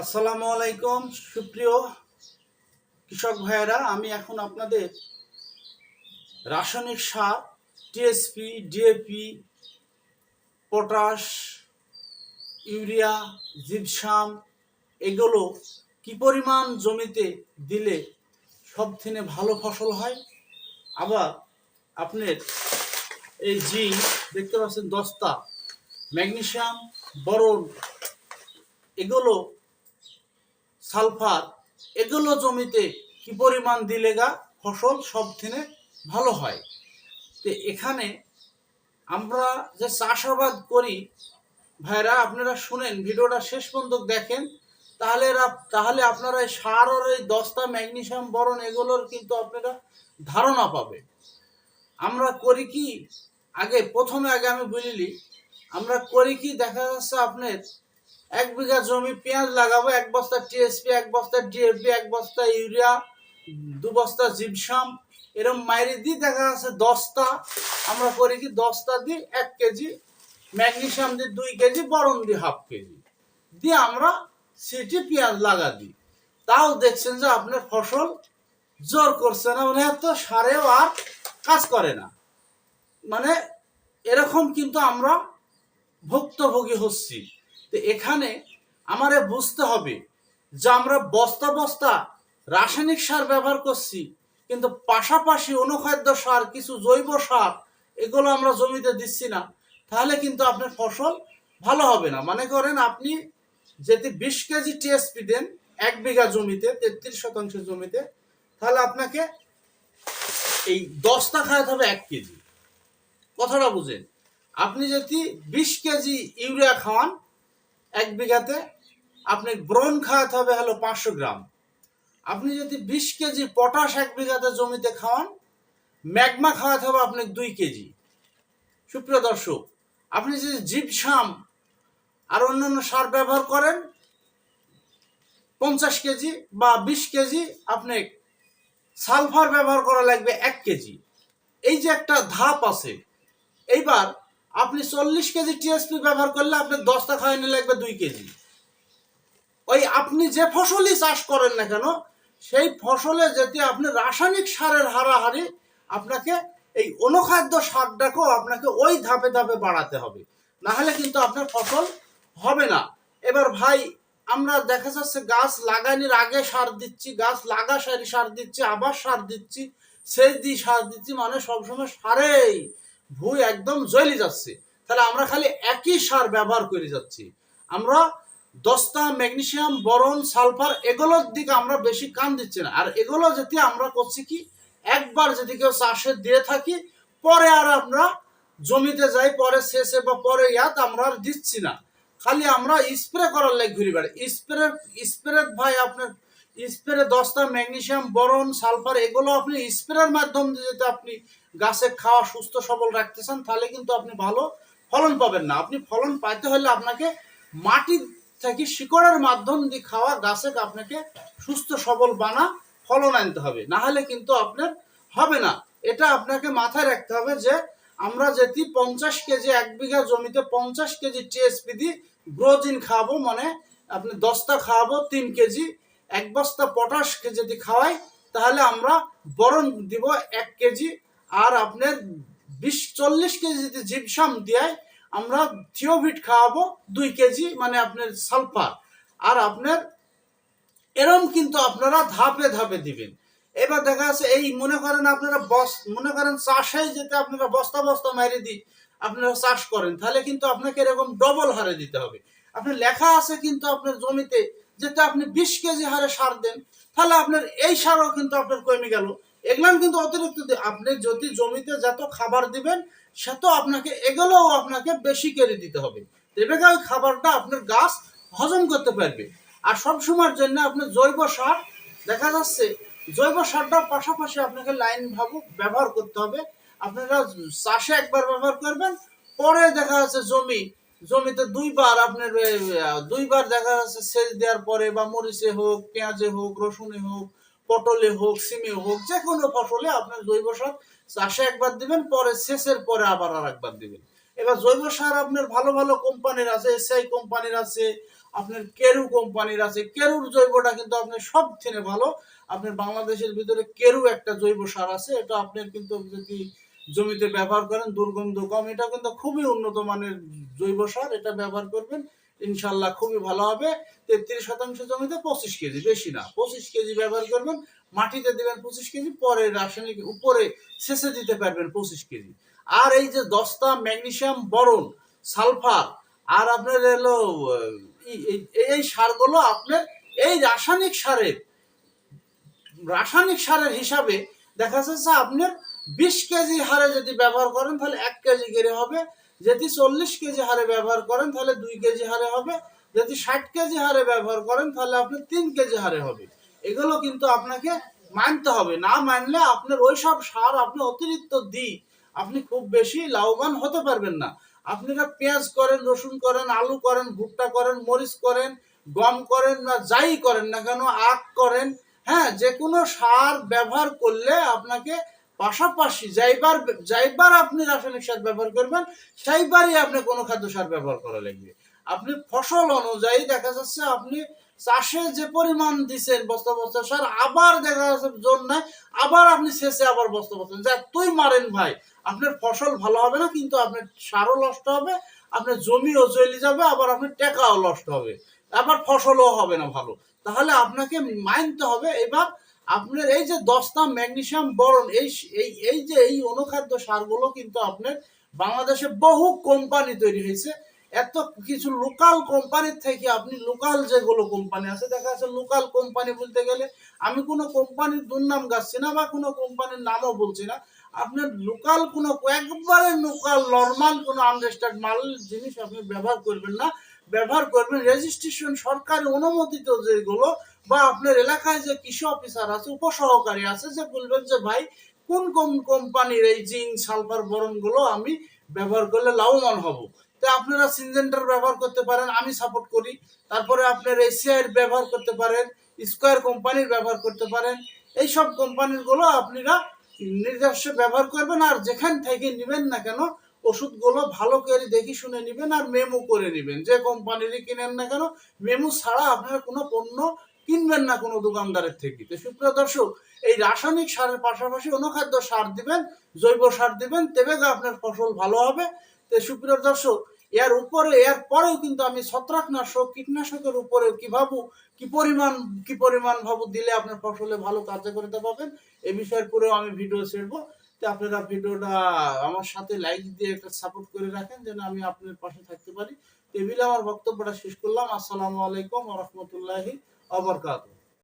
আসসালামু আলাইকুম, সুপ্রিয় কৃষক ভাইয়েরা, আমি এখন আপনাদের রাসায়নিক সার, TSP, DAP, potash, urea, gypsum, এগুলো কি পরিমাণ জমিতে দিলে সব থেকে ভালো ফসল হয়? আবার আপনার এই জিঙ্ক দেখতে পাচ্ছেন দস্তা, ম্যাগনেশিয়াম, বরন, এগুলো সালফার, এগুলো জমিতে কি পরিমাণ দিলে গা ফসল সব ভালো হয়? তো এখানে আমরা যে চাষাবাদ করি, ভাইরা আপনারা শুনেন, ভিডিওটা শেষ পর্যন্ত দেখেন। তাহলে তাহলে আপনারা এই সার আর এই দস্তা, ম্যাগনেশিয়াম বরণ এগুলোর কিন্তু আপনারা ধারণা পাবে। আমরা করি কি, আগে প্রথমে আগে আমি বলিলি আমরা করি কি, দেখা যাচ্ছে আপনার এক বিঘা জমি, পেঁয়াজ লাগাবো, এক বস্তা টিএসপি এক বস্তা ডিএপি এক বস্তা ইউরিয়া, দু বস্তা জিপসাম এরকম মাইরে দিই দেখা যাচ্ছে দশটা। আমরা করি কি দশটা দিই এক কেজি ম্যাগনেসিয়াম দিই দুই কেজি, বরণ দিই হাফ কেজি। দিয়ে আমরা সিটি পেঁয়াজ লাগা দিই। তাও দেখছেন যে আপনার ফসল জোর করছে না মানে এত সারেও আর কাজ করে না। মানে এরকম কিন্তু আমরা ভুক্তভোগী হচ্ছি। তো এখানে আমারে বুঝতে হবে যে আমরা বস্তা বস্তা রাসায়নিক সার ব্যবহার করছি, কিন্তু পাশাপাশি অনুখাদ্য সার, কিছু জৈব সার, এগুলো আমরা জমিতে দিচ্ছি না। তাহলে কিন্তু আপনার ফসল ভালো হবে না। মনে করেন আপনি যদি বিশ কেজি টিএসপি দেন এক বিঘা জমিতে, তেত্রিশ শতাংশ জমিতে, তাহলে আপনাকে এই দশটা খাওয়াতে হবে এক কেজি। কথাটা বুঝেন। আপনি যদি বিশ কেজি ইউরিয়া খাওয়ান এক বিঘাতে আপনি ব্রন খাওয়াতে হবে হলো পাঁচশো গ্রাম। আপনি যদি বিশ কেজি পটাশ এক বিঘাতে জমিতে খাওয়ান, ম্যাগমা খাওয়াতে হবে আপনি দুই কেজি। সুপ্রিয় দর্শক, আপনি যদি জিপসাম আর অন্যান্য সার ব্যবহার করেন, পঞ্চাশ কেজি বা বিশ কেজি আপনি সালফার ব্যবহার করা লাগবে এক কেজি। এই যে একটা ধাপ আছে, এইবার আপনি চল্লিশ কেজি টিএসপি ব্যবহার করলে আপনার দশটা খাওয়ানি লাগবে দুই কেজি। ওই আপনি যে ফসলই চাষ করেন না কেন, সেই ফসলে যদি আপনি রাসায়নিক সারের হারাহারি আপনাকে এই অনুখাদ্য সারটাকেও আপনাকে ওই ধাপে ধাপে বাড়াতে হবে। না হলে কিন্তু আপনার ফসল হবে না। এবার ভাই, আমরা দেখা যাচ্ছে গাছ লাগানোর আগে সার দিচ্ছি, গাছ লাগা সারি সার দিচ্ছি, আবার সার দিচ্ছি, সেচ দিয়ে সার দিচ্ছি মানে সবসময় সারেই। ভুই একদম জ্বলে যাচ্ছে। তাহলে আমরা খালি একই সার ব্যবহার করে যাচ্ছি। আমরা দস্তা, ম্যাগনেসিয়াম, বরন, সালফার এগুলোর দিকে আমরা বেশি কান দিচ্ছি না। আর এগুলো যদি আমরা করছি কি, একবার যদি কেউ চাষে দিয়ে থাকি, পরে আর আমরা জমিতে যাই, পরে শেষে বা পরে ইয়াত আমরা আর দিচ্ছি না। খালি আমরা স্প্রে করার লাগে ঘুরি বেড়াই স্প্রে স্প্রে ভাই আপনার স্প্রে, দস্তা, ম্যাগনেশিয়াম, বরন, সালফার, এগুলো আপনি স্প্রের মাধ্যম দিয়ে যদি আপনি গাছে খাওয়া সুস্থ, সবল রাখতে চান তাহলে কিন্তু আপনি ভালো ফলন পাবেন না। আপনি ফলন পাইতে হলে আপনাকে মাটি থেকে শিকড়ের মাধ্যম দিয়ে খাওয়া গাছে আপনাকে সুস্থ, সবল বানা ফলন আনতে হবে। না হলে কিন্তু আপনার হবে না। এটা আপনাকে মাথায় রাখতে হবে যে আমরা যদি পঞ্চাশ কেজি, এক বিঘা জমিতে পঞ্চাশ কেজি টিএসপি দিই গ্রোজিন খাওয়াবো মানে আপনি দশটা খাওয়াবো, তিন কেজি এক বস্তা পটাশ কে যদি খাওয়াই, তাহলে আমরা বরণ দিব এক কেজি। আর আপনার বিশ চল্লিশ কেজি যদি জিপসাম দেয়, আমরা থিওভিট খাওয়াবো দুই কেজি মানে আপনার সালফার। আর আপনার এরম কিন্তু আপনারা ধাপে ধাপে দিবেন। এবার দেখা যাচ্ছে, এই মনে করেন আপনারা বস, মনে করেন চাষে যেতে আপনারা বস্তা বস্তা মেরে দিই আপনারা চাষ করেন, তাহলে কিন্তু আপনাকে এরকম ডবল হারে দিতে হবে। আপনার লেখা আছে কিন্তু আপনার জমিতে যেটা আপনি বিশ কেজি হারে সার দেন, তাহলে আপনার এই সারও কিন্তু আপনার কমে গেল। এগুলাম কিন্তু অতিরিক্ত আপনি যদি জমিতে যত খাবার দিবেন সে তো আপনাকে, এগুলোও আপনাকে বেশি করে দিতে হবে। দেবে ওই খাবারটা আপনার গাছ হজম করতে পারবে। আর সব সময়ের জন্য আপনার জৈব সার, দেখা যাচ্ছে জৈব সারটার পাশাপাশি আপনাকে লাইন ভাবু ব্যবহার করতে হবে। আপনারা চাষে একবার ব্যবহার করবেন, পরে দেখা যাচ্ছে জমি জমিতে দুইবার আপনার দুইবার দেখা যাচ্ছে সেচ দেওয়ার পরে বা মরিচে হোক, পেঁয়াজে হোক, রসুনে হোক, পটলে হোক, সিমে হোক যে কোনো ফসলে আপনার জৈব সার চাষে একবার দিবেন, পরে সেচের পরে আবার আর একবার দিবেন। এবার জৈব সার আপনার ভালো ভালো কোম্পানির আছে এসআই কোম্পানির আছে, আপনার কেরু কোম্পানির আছে। কেরুর জৈবটা কিন্তু আপনার সব থেকে ভালো। আপনার বাংলাদেশের ভিতরে কেরু একটা জৈব সার আছে, এটা আপনার কিন্তু যদি জমিতে ব্যবহার করেন, দুর্গন্ধ কম, এটা কিন্তু খুবই উন্নত মানের জৈব সার, এটা ব্যবহার করবেন ইনশাল্লাহ খুবই ভালো হবে। তেত্রিশ শতাংশ জমিতে পঁচিশ কেজি, বেশি না, পঁচিশ কেজি ব্যবহার করবেন, মাটিতে দিবেন পঁচিশ কেজি, পরে রাসায়নিক উপরে শেষে দিতে পারবেন পঁচিশ কেজি। আর এই যে দস্তা, ম্যাগনেশিয়াম বরন সালফার, আর আপনার এলো এই সারগুলো আপনার, এই রাসায়নিক সারের রাসায়নিক সারের হিসাবে দেখা যাচ্ছে আপনার বিশ কেজি হারে যদি ব্যবহার করেন, তাহলে এক কেজি করে হবে। যদি চল্লিশ কেজি হারে ব্যবহার করেন, তাহলে দুই কেজি হারে হবে। যদি ষাট কেজি হারে ব্যবহার করেন, তাহলে আপনার তিন কেজি হারে হবে। এগুলো কিন্তু আপনাকে মানতে হবে। না মানলে আপনার ওই সব সার আপনি অতিরিক্ত দিই। আপনি খুব বেশি লাভবান হতে পারবেন না। আপনারা পেঁয়াজ করেন, রসুন করেন, আলু করেন, ভুট্টা করেন, মরিচ করেন, গম করেন না যাই করেন না কেন, আখ করেন হ্যাঁ যে কোনো সার ব্যবহার করলে আপনাকে পাশাপাশি যাইবার যাইবার আপনি রাসায়নিক সার ব্যবহার করবেন, সেইবারই আপনি কোনো খাদ্য সার ব্যবহার করা লাগবে। আপনি ফসল অনুযায়ী দেখা যাচ্ছে আপনি চাষে যে পরিমাণ দিচ্ছেন বস্তা বস্তা সার, আবার দেখা যাচ্ছে জোর নাই, আবার আপনি শেষে আবার বস্তা বস্তা যা তুই মারেন ভাই, আপনার ফসল ভালো হবে না, কিন্তু আপনার সারও নষ্ট হবে, আপনার জমিও চলে যাবে, আবার আপনার টাকাও নষ্ট হবে। আবার ফসলও হবে না ভালো। তাহলে আপনাকে মানতে হবে এবার আপনার এই যে দস্তা ম্যাগনেশিয়াম বরন এই এই যে এই অনুখাদ্য সারগুলো কিন্তু আপনার বাংলাদেশে বহু কোম্পানি তৈরি হয়েছে। এত কিছু লোকাল কোম্পানির থেকে আপনি লোকাল যেগুলো কোম্পানি আছে, দেখা যাচ্ছে লোকাল কোম্পানি বলতে গেলে আমি কোনো কোম্পানির দুর্নাম গাচ্ছি না বা কোনো কোম্পানির নামও বলছি না। আপনার লোকাল কোনো একবারে লোকাল নর্মাল কোনো আনরেজিস্টার্ড মাল জিনিস আপনি ব্যবহার করবেন না। ব্যবহার করবেন রেজিস্ট্রেশন সরকারি অনুমোদিত যেগুলো বা আপনার এলাকায় যে কৃষি অফিসার আছে, উপসহকারী আছে, যে বলবেন যে, ভাই, কোন কোন কোম্পানির এই জিঙ্ক, সালফার বরনগুলো আমি ব্যবহার করলে লাভবান হব? তো আপনারা সিনজেন্টার ব্যবহার করতে পারেন, আমি সাপোর্ট করি। তারপরে আপনার এসিআইয়ের ব্যবহার করতে পারেন, স্কোয়ার কোম্পানির ব্যবহার করতে পারেন। এই এইসব কোম্পানিগুলো আপনারা নিজস্ব ব্যবহার করবেন আর যেখান থেকে নেবেন না কেন, ওষুধগুলো ভালো করে দেখি শুনে নেবেন আর মেমো করে নেবেন। যে কোম্পানিরই কিনেন না কেন, মেমো ছাড়া আপনারা কোনো পণ্য কিনবেন না কোনো দোকানদারের থেকে। তো সুপ্রিয় দর্শক, এই রাসায়নিক সারের পাশাপাশি অনুখাদ্য সার দিবেন, জৈব সার দিবেন, তবে আপনার ফসল ভালো হবে। তো সুপ্রিয় দর্শক, এর উপরে, এর পরেও কিন্তু আমি ছত্রাকনাশক, কীটনাশকের উপরে কি ভাবু, কি পরিমাণ কি পরিমাণ ভাবু দিলে আপনার ফসলে ভালো কার্যকারিতা পাবেন, এ বিষয়ের পরেও আমি ভিডিও ছেড়বো। তো আপনারা ভিডিওটা আমার সাথে লাইক দিয়ে একটা সাপোর্ট করে রাখেন, যেন আমি আপনার পাশে থাকতে পারি। টেবিলে আমার বক্তব্যটা শেষ করলাম। আসসালামু আলাইকুম রহমতুল্লাহি আবরকাত